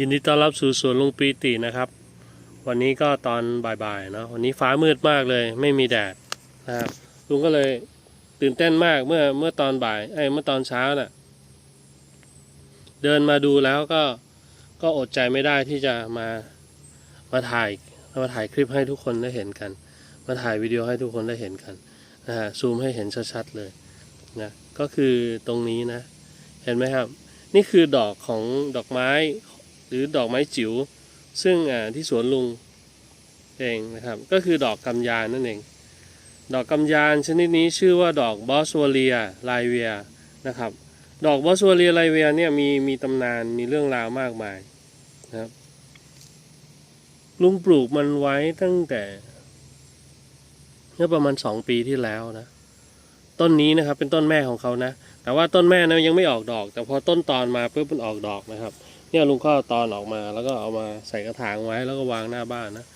ยินดีต้อนรับสู่สวนลุงปีตินะครับ วันนี้ก็ตอนบ่ายๆเนาะวันนี้ฟ้ามืดมากเลย ไม่มีแดดนะครับลุงก็เลยตื่นเต้นมากเมื่อเมื่อตอนบ่ายเอ้เมื่อตอนเช้าน่ะ เดินมาดูแล้วก็ก็อดใจไม่ได้ที่จะมามาถ่ายมาถ่ายคลิปให้ทุกคนได้เห็นกัน มาถ่ายวิดีโอให้ทุกคนได้เห็นกันนะฮะซูมให้เห็นชัดๆเลยนะก็คือตรงนี้นะ เห็นไหมครับ นี่คือดอกของดอกไม้ หรือดอกไม้จิ๋วซึ่งอ่าที่สวนลุงเองนะครับ ก็คือดอกกำยานนั่นเอง ดอกกำยานชนิดนี้ชื่อว่าดอกบอสวเลียไลเวียนะครับ ดอกบอสวเลียไลเวียเนี่ยมีมีตำนานมีเรื่องราวมากมายนะครับลุงปลูกมันไว้ตั้งแต่เมื่อประมาณสองปีที่แล้วนะ ต้นนี้นะครับเป็นต้นแม่ของเขานะ แต่ว่าต้นแม่นะยังไม่ออกดอก แต่พอต้นตอนมาปุ๊บมันออกดอกนะครับ เนี่ยลุงก็ตอนออกมาแล้วก็เอามาใส่กระถางไว้แล้วก็วางหน้าบ้านนะ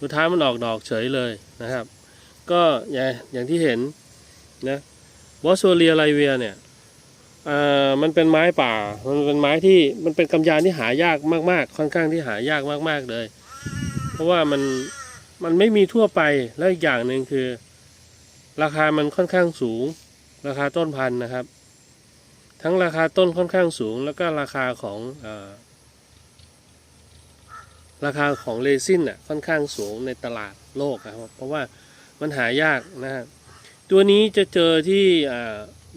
สุดท้ายมันออกดอกเฉยเลยนะครับ ก็อย่างอย่างที่เห็นนะวอสโซเลียไลเวียเนี่ยอ่ามันเป็นไม้ป่า มันเป็นไม้ที่มันเป็นกำยานที่หายากมากๆ ค่อนข้างที่หายากมากๆเลย เพราะว่ามันมันไม่มีทั่วไปแล้วอีกอย่างหนึ่งคือ ราคามันค่อนข้างสูง ราคาต้นพันธุ์นะครับ ทั้งราคาต้นค่อนข้างสูง แล้วก็ราคาของอราคาของเรซินอะค่อนข้างสูงในตลาดโลกครับเพราะว่ามันหายากนะฮะตัวนี้จะเจอที่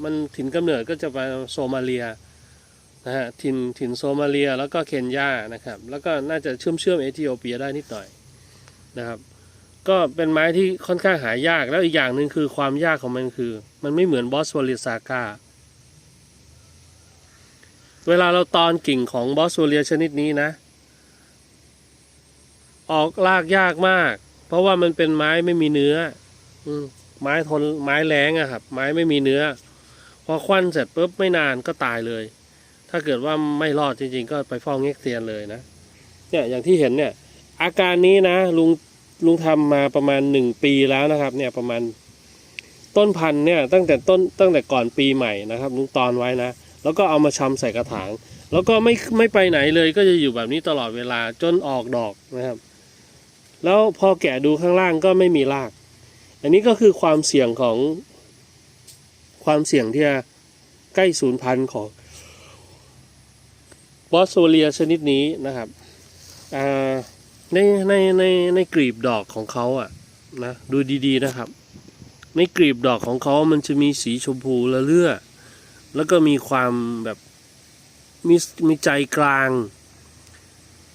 มันถิ่นกำเนิดก็จะไปโซมาเลียนะฮะถิ่นถิ่นโซมาเลียแล้วก็เคนยานะครับ แล้วก็น่าจะเชื่อมเชื่อมเอธิโอเปียได้นิดหน่อยนะครับ ก็เป็นไม้ที่ค่อนข้างหายากแล้วอีกอย่างหนึ่งคือความยากของมันคือ มันไม่เหมือนบอสวอลิซากา เวลาเราตอนกิ่งของบอสวอเลียชนิดนี้นะ ออกลากยากมาก เพราะว่ามันเป็นไม้ไม่มีเนื้อ อืไม้ทนไม้แรงอะครับ ไม้ไม่มีเนื้อ พอควันเสร็จปุ๊บไม่นานก็ตายเลย ถ้าเกิดว่าไม่รอดจริง ๆ ก็ไปฟ้องเง็กเซียนเลยนะเนี่ยอย่างที่เห็นเนี่ย อาการนี้นะลุงลุงทำมาประมาณหนึ่งปีแล้วนะครับ เนี่ยประมาณต้นพันธุ์เนี่ยตั้งแต่ต้นตั้งแต่ก่อนปีใหม่นะครับ ลุงตอนไว้นะ แล้วก็เอามาชำใส่กระถาง แล้วก็ไม่ไม่ไปไหนเลยก็จะอยู่แบบนี้ตลอดเวลาจนออกดอกนะครับ แล้วพอแกะดูข้างล่างก็ไม่มีราก อันนี้ก็คือความเสี่ยงของความเสี่ยงที่จะใกล้สูญพันธุ์ของบอสโซเลียชนิดนี้นะครับในในในในกลีบดอกของเขาอะนะดูดีๆนะครับ ในกลีบดอกของเขามันจะมีสีชมพูละเลือ แล้วก็มีความแบบมีมีใจกลาง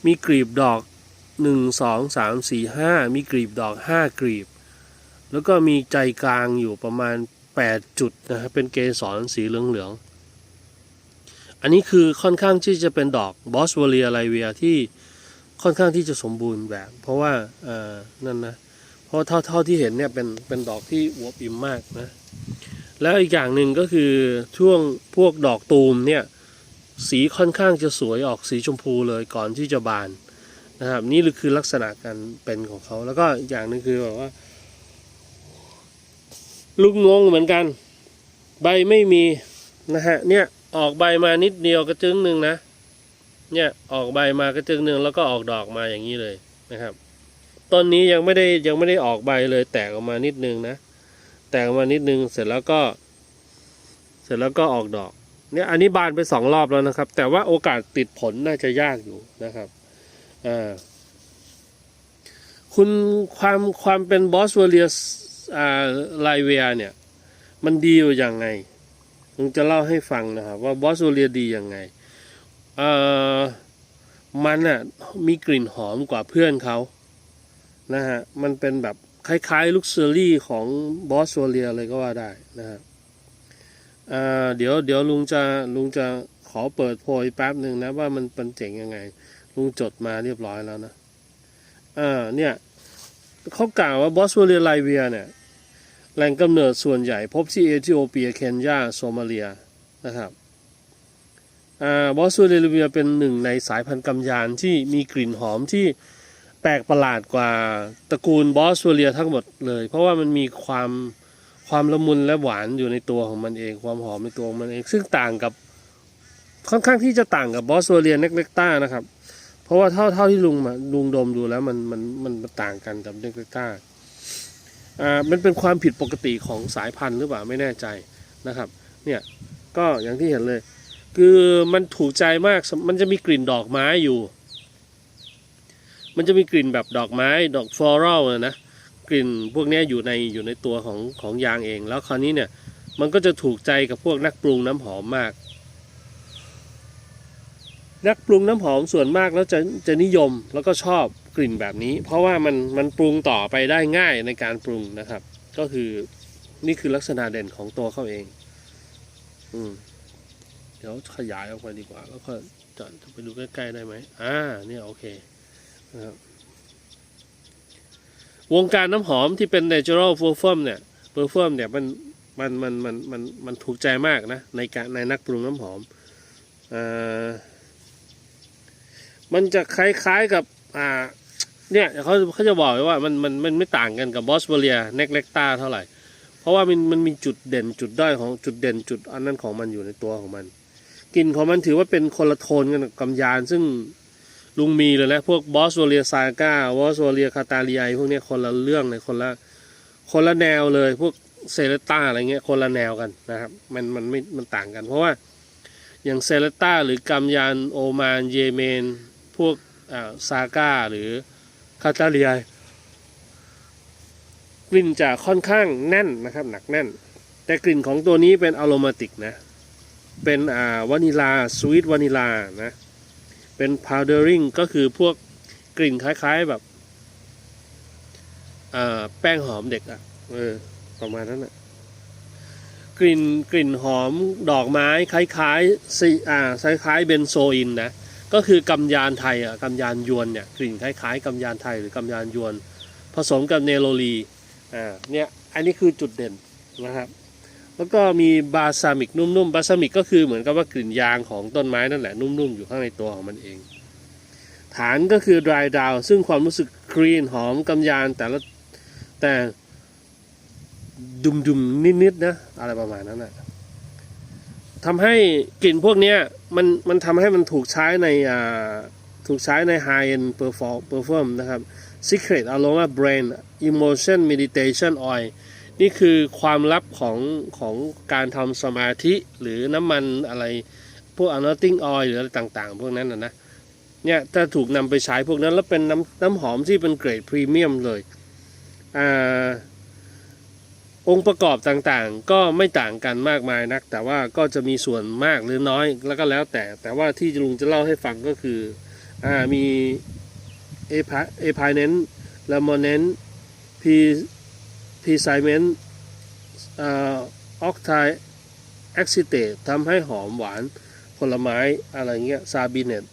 มีกลีบดอกหนึ่งสองสามสี่ห้ามีกลีบดอกห้ากลีบ แล้วก็มีใจกลางอยู่ประมาณแปดจุดนะครับเป็นเกสรสีเหลืองๆ อันนี้คือค่อนข้างที่จะเป็นดอกบอสเวอเลียไลเวียที่ค่อนข้างที่จะสมบูรณ์แบบ เพราะว่าเออนั่นนะเพราะเท่าเท่าที่เห็นเนี่ยเป็นเป็นดอกที่อวบอิ่มมากนะ แล้วอีกอย่างหนึ่งก็คือช่วงพวกดอกตูมเนี่ยสีค่อนข้างจะสวยออกสีชมพูเลยก่อนที่จะบานนะครับ นี่คือลักษณะการเป็นของเขา แล้วก็อีกอย่างหนึ่งคือแบบว่า ลูกงงเหมือนกัน ใบไม่มีนะฮะเนี่ยออกใบมานิดเดียวกระจึงหนึ่งนะ เนี่ยออกใบมากระจึงหนึ่งแล้วก็ออกดอกมาอย่างนี้เลยนะครับต้นนี้ยังไม่ได้ยังไม่ได้ออกใบเลยแตกออกมานิดนึงนะ แตกมานิดนึงเสร็จแล้วก็ เสร็จแล้วก็ออกดอก เนี่ยอันนี้บานไปสองรอบแล้วนะครับ แต่ว่าโอกาสติดผลน่าจะยากอยู่นะครับอ่าคุณความความเป็นบอสวเลียสอ่าไลเวียเนี่ย มันดีอยู่ยังไงผมจะเล่าให้ฟังนะครับ ว่าบอสวอเลียดียังไง เอ่อ มันอะมีกลิ่นหอมกว่าเพื่อนเขานะฮะ มันเป็นแบบ คล้ายๆลูกเซอรี่ของบอสโซเลียเลยก็ว่าได้นะฮะอ่าเดี๋ยวเดี๋ยวลุงจะลุงจะขอเปิดโพยแป๊บหนึ่งนะว่ามันเป็นเจ๋งยังไง ลุงจดมาเรียบร้อยแล้วนะอ่าเนี่ยเขากล่าวว่าบอสโซเลียไลเวียเนี่ยแหล่งกำเนิดส่วนใหญ่พบที่เอธิโอเปีย เคนยา โซมาเลียนะครับบอสซูเลเวียเป็นหนึ่งในสายพันธุ์กำยานที่มีกลิ่นหอมที่ แปลกประหลาดกว่าตระกูลบอสซูเลียทั้งหมดเลย เพราะว่ามันมีความความละมุนและหวานอยู่ในตัวของมันเอง ความหอมในตัวของมันเอง ซึ่งต่างกับค่อนข้างที่จะต่างกับบอสซูเลียเน็กเล็กต้านะครับ เพราะว่าเท่าเท่าที่ลุงมาลุงดมดูแล้วมันมันมันมันต่างกันกับเนกต้าอ่ามันเป็นความผิดปกติของสายพันธุ์หรือเปล่าไม่แน่ใจนะครับ เนี่ยก็อย่างที่เห็นเลย คือมันถูกใจมากมันจะมีกลิ่นดอกไม้อยู่ มันจะมีกลิ่นแบบดอกไม้ดอกฟลอรัลนะกลิ่นพวกนี้อยู่ในอยู่ในตัวของของยางเอง แล้วคราวนี้เนี่ยมันก็จะถูกใจกับพวกนักปรุงน้ำหอมมาก นักปรุงน้ำหอมส่วนมากแล้วจะจะนิยมแล้วก็ชอบกลิ่นแบบนี้ เพราะว่ามันมันปรุงต่อไปได้ง่ายในการปรุงนะครับ ก็คือนี่คือลักษณะเด่นของตัวเขาเอง อืมเดี๋ยวขยายออกไปดีกว่า แล้วก็จะไปดูใกล้ๆได้ไหมอ่าเนี่ยโอเค วงการน้ำหอมที่เป็น natural perfume เนี่ย perfume เนี่ยมันมันมันมันมันมันถูกใจมากนะ ในการในนักปรุงน้ำหอมอมันจะคล้ายๆกับอ่าเนี่ยเขาเขาจะบอกไว้ว่ามันมันมันไม่ต่างกันกับบอสเบเลียเน็กเล็กตาเท่าไหร่ เพราะว่ามันมันมีจุดเด่นจุดด้อยของจุดเด่นจุดอันนั้นของมันอยู่ในตัวของมันกลิ่นของมันถือว่าเป็นคนละโทนกันกับกำยานซึ่ง ลุงมีเลยนะพวกบอสโวเลียซาก้าบอสโวเลียคาตาเลียพวกนี้คนละเรื่องเลยคนละคนละแนวเลยพวกเซเลต้าอะไรเงี้ยคนละแนวกันนะครับ มันมันไม่มันต่างกัน เพราะว่าอย่างเซเลต้าหรือกำยานโอมานเยเมน พวกอ่าซาก้าหรือคาตาเลียกลิ่นจะค่อนข้างแน่นนะครับหนักแน่น แต่กลิ่นของตัวนี้เป็นอโรมาติกนะ เป็นอ่าวานิลาสวีทวานิลานะ เป็นพาวเดอริงก็คือพวกกลิ่นคล้ายๆแบบแป้งหอมเด็กอะ่ะเออประมาณนั้นอะกลิ่นกลิ่นหอมดอกไม้คล้ายๆซีอ่าคล้ายๆเบนโซอินนะก็คือกำยานไทยอะกำยานยวนเนี่ยกลิ่นคล้ายๆกำยานไทยหรือกำยานยวน ผสมกับเนโรลีอ่าเนี่ยอันนี้คือจุดเด่นนะครับ แล้วก็มีบาซามิกนุ่มๆบาซามิกก็คือเหมือนกับว่ากลิ่นยางของต้นไม้นั่นแหละนุ่มๆอยู่ข้างในตัวของมันเอง ฐานก็คือ dry down ซึ่งความรู้สึกคลีนหอมกำยานแต่ละแต่ดุมๆนิดๆนะอะไรประมาณนั้นนะทำให้กลิ่นพวกนี้มันมันทำให้มันถูกใช้ในอ่าถูกใช้ใน high end perform perform นะครับ Secret Aroma Brain Emotion Meditation Oil นี่คือความลับของของการทำสมาธิหรือน้ำมันอะไรพวก anointing oil หรืออะไรต่างๆ พวกนั้นนะนะเนี่ยถ้าถูกนำไปใช้พวกนั้นแล้วเป็นน้ำน้ำหอมที่เป็นเกรดพรีเมียมเลยอาองค์ประกอบต่างๆ ก็ไม่ต่างกันมากมายนัก แต่ว่าก็จะมีส่วนมากหรือน้อยแล้วก็แล้วแต่ แต่ว่าที่ลุงจะเล่าให้ฟังก็คืออ่ามีเอพาเอพายเนนลามอนเนนพี พีไซเมนออกไทแอคซิเตตทำให้หอมหวานผลไม้อะไรเงี้ยซาบิเนต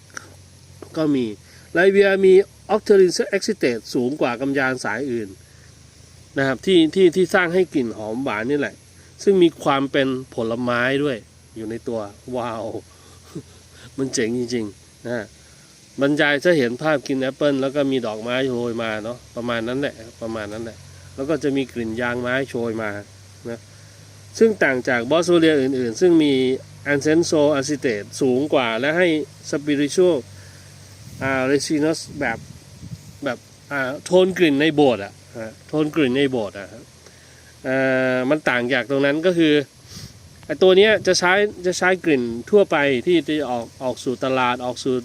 ก็มีไลเบียมีออกเทอรินแอคซิเตตสูงกว่ากำยานสายอื่นนะครับที่ที่ที่สร้างให้กลิ่นหอมหวานนี่แหละ ซึ่งมีความเป็นผลไม้ด้วยอยู่ในตัว ว้าว มันเจ๋งจริงๆนะบรรยายจะเห็นภาพกินแอปเปิลแล้วก็มีดอกไม้โชยมาเนาะประมาณนั้นแหละประมาณนั้นแหละ แล้วก็จะมีกลิ่นยางไม้โชยมานะซึ่งต่างจากบอสโซเลียอื่น ๆ ซึ่งมีแอนเซนโซอะซิเตตสูงกว่าและให้สปิริชวลอ่าเรซินัสแบบแบบอ่าโทนกลิ่นในโบสถ์อะฮะโทนกลิ่นในโบสถ์อะครับอ่ามันต่างจากตรงนั้นก็คือไอตัวเนี้ยจะใช้จะใช้กลิ่นทั่วไปที่จะออกออกสู่ตลาดออกสู่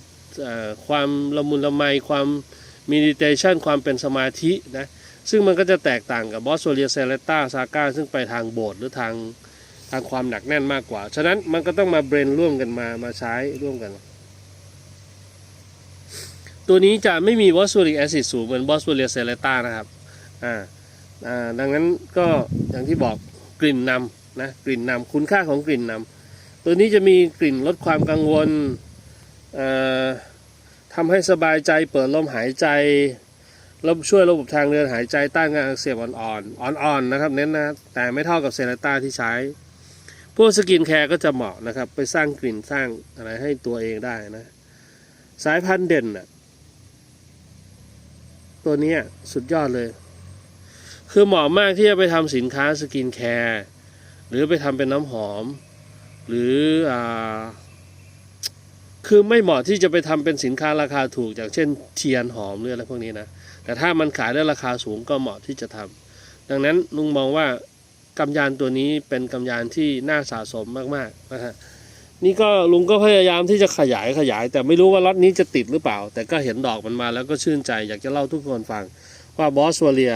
ความละมุนละไมความมีดิเทชันความเป็นสมาธินะ ซึ่งมันก็จะแตกต่างกับบอสโซเลียเซเลต้าซาก้าซึ่งไปทางโบสถ์หรือทางทางความหนักแน่นมากกว่า ฉะนั้นมันก็ต้องมาเบรนร่วมกันมามาใช้ร่วมกัน ตัวนี้จะไม่มีบอสโซลียแอซิดสูงเหมือนบอสโซเลียเซเลต้านะครับอ่าอ่าดังนั้นก็อย่างที่บอกกลิ่นนำนะกลิ่นนำคุณค่าของกลิ่นนำตัวนี้จะมีกลิ่นลดความกังวลทำให้สบายใจเปิดลมหายใจ แล้วช่วยระบบทางเดินหายใจต้านการอักเสบอ่อนๆ อ่อนๆนะครับ เน้นนะ แต่ไม่เท่ากับเซราต้าที่ใช้ พวกสกินแคร์ก็จะเหมาะนะครับ ไปสร้างกลิ่นสร้างอะไรให้ตัวเองได้นะ สายพันธุ์เด่นน่ะตัวนี้สุดยอดเลย คือเหมาะมากที่จะไปทำสินค้าสกินแคร์หรือไปทำเป็นน้ำหอม หรืออ่าคือไม่เหมาะที่จะไปทำเป็นสินค้าราคาถูก อย่างเช่นเทียนหอมหรืออะไรพวกนี้นะ แต่ถ้ามันขายได้ราคาสูงก็เหมาะที่จะทำดังนั้นลุงมองว่ากำยานตัวนี้เป็นกำยานที่น่าสะสมมากๆนะฮะนี่ก็ลุงก็พยายามที่จะขยายขยาย แต่ไม่รู้ว่าล็อตนี้จะติดหรือเปล่า แต่ก็เห็นดอกมันมาแล้วก็ชื่นใจ อยากจะเล่าทุกคนฟัง ว่าบอสวเลีย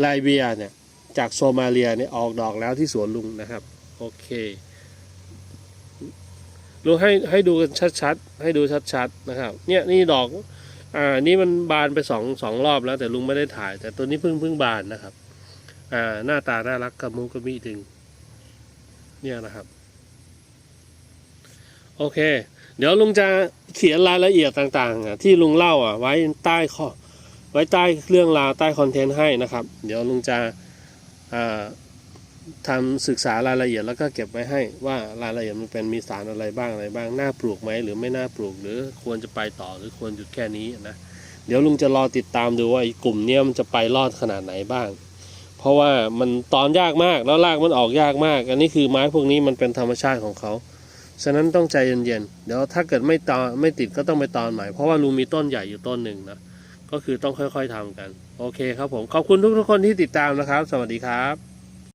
ไลเบียเนี่ยจากโซมาเลียเนี่ยออกดอกแล้วที่สวนลุงนะครับ โอเคลุงให้ให้ดูกันชัดๆ ให้ดูชัดๆนะครับ เนี่ยนี่ดอก อ่านี่มันบานไปสองสองรอบแล้ว แต่ลุงไม่ได้ถ่าย แต่ตัวนี้เพิ่งเพิ่งบานนะครับ อ่า หน้าตาน่ารักกระมุกกระมีดึง เนี่ยนะครับ โอเค เดี๋ยวลุงจะเขียนรายละเอียดต่างๆอะที่ลุงเล่าอะ ไว้ใต้ข้อไว้ใต้เรื่องราวใต้คอนเทนต์ให้นะครับ เดี๋ยวลุงจะอ่า ทำศึกษารายละเอียดแล้วก็เก็บไว้ให้ว่ารายละเอียดมันเป็นมีสารอะไรบ้างอะไรบ้างน่าปลูกไหมหรือไม่น่าปลูก หรือควรจะไปต่อหรือควรหยุดแค่นี้นะเดี๋ยวลุงจะรอติดตามดูว่าไอ้กลุ่มเนี้ยมันจะไปรอดขนาดไหนบ้าง เพราะว่ามันตอนยากมากแล้วรากมันออกยากมาก อันนี้คือไม้พวกนี้มันเป็นธรรมชาติของเขาฉะนั้นต้องใจเย็นๆเดี๋ยวถ้าเกิดไม่ตอนไม่ติดก็ต้องไปตอนใหม่เพราะว่าลุงมีต้นใหญ่อยู่ต้นหนึ่งนะก็คือต้องค่อยๆทำกัน โอเคครับผมขอบคุณทุกๆคนที่ติดตามนะครับ สวัสดีครับ